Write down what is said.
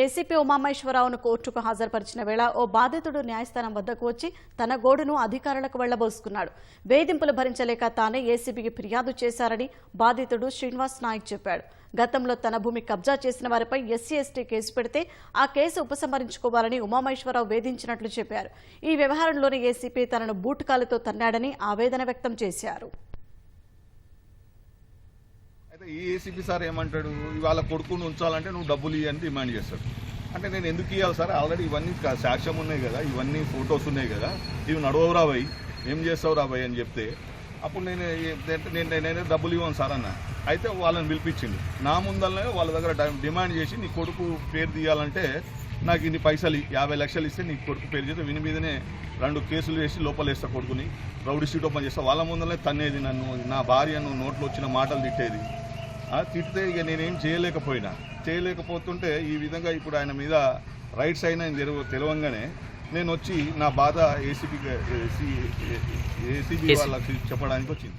ACP ఉమామేశ్వరరావును కోర్టుకు హాజరుపరిచిన వేళ ఓ బాధితుడు న్యాయస్థానం వద్దకు వచ్చి తన గోడును అధికారులకు వెళ్ళబోసుకున్నాడు. వేధింపులు భరించలేక తానే ఏసీబీకి ఫిర్యాదు చేశారని బాధితుడు శ్రీనివాస్ నాయక్ చెప్పాడు. గతంలో తన భూమి కబ్జా చేసిన వారిపై ఎస్సీ ఎస్టీ కేసు పెడితే ఆ కేసు ఉపసంహరించుకోవాలని ఉమామేశ్వరరావు వేధించినట్లు చెప్పారు. ఈ వ్యవహారంలోని ఏసీపీ తనను బూట్కాలతో తన్నాడని ఆవేదన వ్యక్తం చేశారు. అయితే ఈ ఏసీపీ సార్ ఏమంటాడు? ఇవాళ కొడుకుని ఉంచాలంటే నువ్వు డబ్బులు ఇవ్వని డిమాండ్ చేస్తాడు. అంటే నేను ఎందుకు ఇవ్వాలి సార్? ఆల్రెడీ ఇవన్నీ కా- సాక్ష్యం ఉన్నాయి కదా ఇవన్నీ ఫొటోస్ ఉన్నాయి కదా. ఇవి నడవవు రాబాయి ఏం చేస్తావు రాబాయి అని చెప్తే అప్పుడు నేను నేను నేనే డబ్బులు ఇవ్వను సార్ అన్న. అయితే వాళ్ళని పిలిపించింది నా ముందరనే వాళ్ళ దగ్గర డిమాండ్ చేసి నీ కొడుకు పేరు తీయాలంటే నాకు ఇన్ని పైసలు యాభై లక్షలు ఇస్తే నీ కొడుకు పేరు చేస్తే విని మీదనే రెండు కేసులు వేసి లోపలేస్తా కొడుకుని. రౌడీ సీట్ ఓపెన్ చేస్తా. వాళ్ళ ముందరనే తన్నేది నన్ను. నా భార్యను నోట్లో వచ్చిన మాటలు తిట్టేది. తిడితే ఇక నేనేం చేయలేకపోయినా. చేయలేకపోతుంటే ఈ విధంగా ఇప్పుడు ఆయన మీద రైట్స్ అయినా తెలవ తెలవంగానే నేను వచ్చి నా బాధ ఏసీబీ ఏసీబీ వాళ్ళకి చెప్పడానికి వచ్చింది.